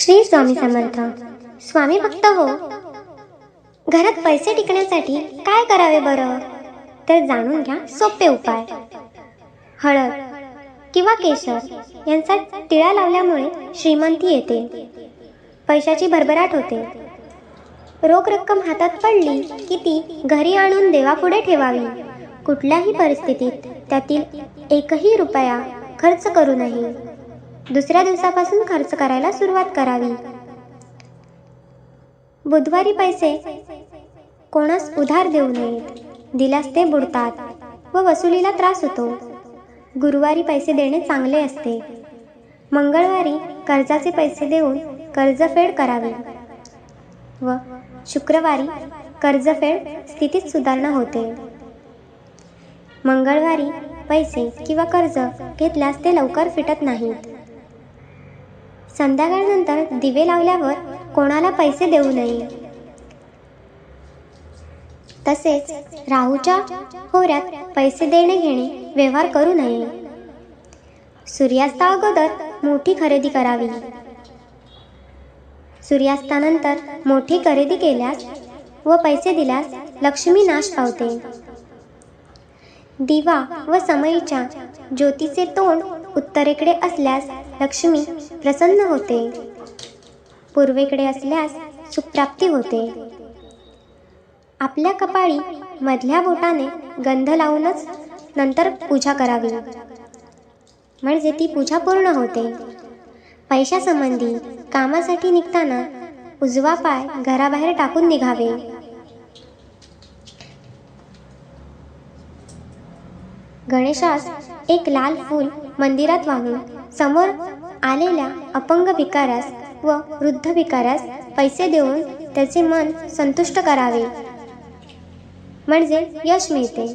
श्री स्वामी समर्थ. स्वामी भक्त हो. घरात पैसे टिकण्यासाठी काय करावे बरं? तर जाणून घ्या सोपे उपाय. हळद किंवा केशर यांचा टिळा लावल्यामुळे श्रीमंती येते. पैशाची भरभराट होते. रोख रक्कम हातात पडली की ती घरी आणून देवापुढे ठेवावी. कुठल्याही परिस्थितीत त्यातील एकही रुपया खर्च करू नये. दुसऱ्या दिवसापासून खर्च करायला सुरुवात करावी. बुधवारी पैसे कोणास उधार देऊ नयेत दिल्यास ते बुडतात व वसुलीला त्रास होतो. गुरुवारी पैसे देणे चांगले असते. मंगळवारी कर्जाचे पैसे देऊन कर्जफेड करावी व शुक्रवारी कर्जफेड स्थितीत सुधारणा होते. मंगळवारी पैसे किंवा कर्ज घेतल्यास ते लवकर फिटत नाहीत. संध्याकाळनंतर दिवे लावल्यावर कोणाला पैसे देऊ नये. तसेच राहूच्या होऱ्यात पैसे देणे घेणे व्यवहार करू नये. सूर्यास्ता अगोदर मोठी खरेदी करावी. सूर्यास्तानंतर मोठी खरेदी केल्यास व पैसे दिल्यास लक्ष्मी नाश पावते. दिवा व समईच्या ज्योतीचे तोंड उत्तरेकडे असल्यास लक्ष्मी प्रसन्न होते. पूर्वेकडे असल्यास सुप्राप्ती होते. आपल्या कपाळी मधल्या बोटाने गंध लावूनच नंतर पूजा करावी. म्हणजे ती पूजा पूर्ण होते. पैशासंबंधी कामासाठी निघताना उजवा पाय घराबाहेर टाकून निघावे. गणेशास एक लाल फूल मंदिरात वाहून समोर आलेल्या अपंग विकारास व वृद्ध विकारास पैसे देऊन त्याचे मन संतुष्ट करावे. म्हणजे यश मिळते.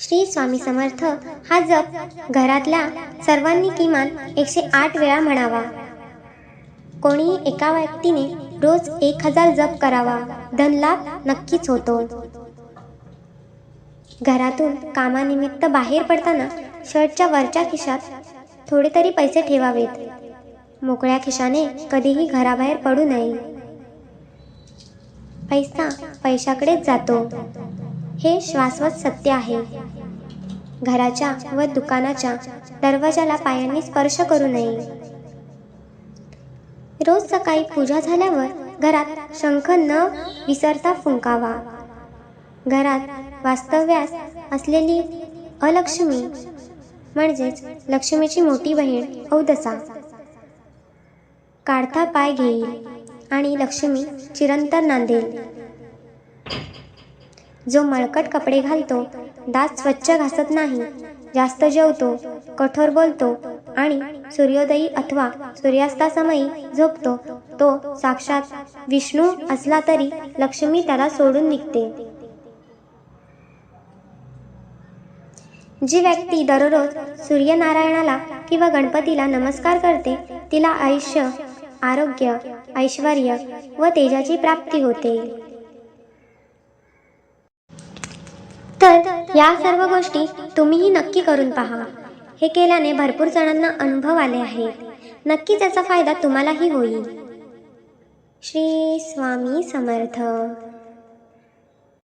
श्री स्वामी समर्थ हा जप घरातल्या सर्वांनी किमान एकशे आठ वेळा म्हणावा. कोणीही एका व्यक्तीने रोज एक हजार जप करावा धनलाभ नक्कीच होतो. घरातून कामानिमित्त बाहेर पडताना शर्टच्या वरच्या खिशात थोडे तरी पैसे ठेवावेत. मोकळ्या खिशाने कधीही घराबाहेर पडू नये. पैसा पैशाकडेच जातो. हे शाश्वत सत्य आहे. घराच्या व दुकानाच्या दरवाजाला पायांनी स्पर्श करू नये. रोज सकाळी पूजा झाल्यावर घरात शंख न विसरता फुंकावा. घरात वास्तव्यास असलेली अलक्ष्मी म्हणजेच लक्ष्मीची मोठी बहीण औदसा. काढता पाय घेईल आणि लक्ष्मी चिरंतर नांदेल. जो मळकट कपडे घालतो दात स्वच्छ घासत नाही जास्त जेवतो कठोर बोलतो आणि सूर्योदयी अथवा सूर्यास्तासमयी झोपतो तो साक्षात विष्णू असला तरी लक्ष्मी त्याला सोडून निघते. जी व्यक्ती दररोज सूर्यनारायणाला किंवा गणपतीला नमस्कार करते तिला आयुष्य आरोग्य ऐश्वर व तेजाची प्राप्ती होते. तर या सर्व गोष्टी तुम्हीही नक्की करून पहा. हे केल्याने भरपूर जणांना अनुभव आले आहेत. नक्की त्याचा फायदा तुम्हालाही होईल. श्री स्वामी समर्थ.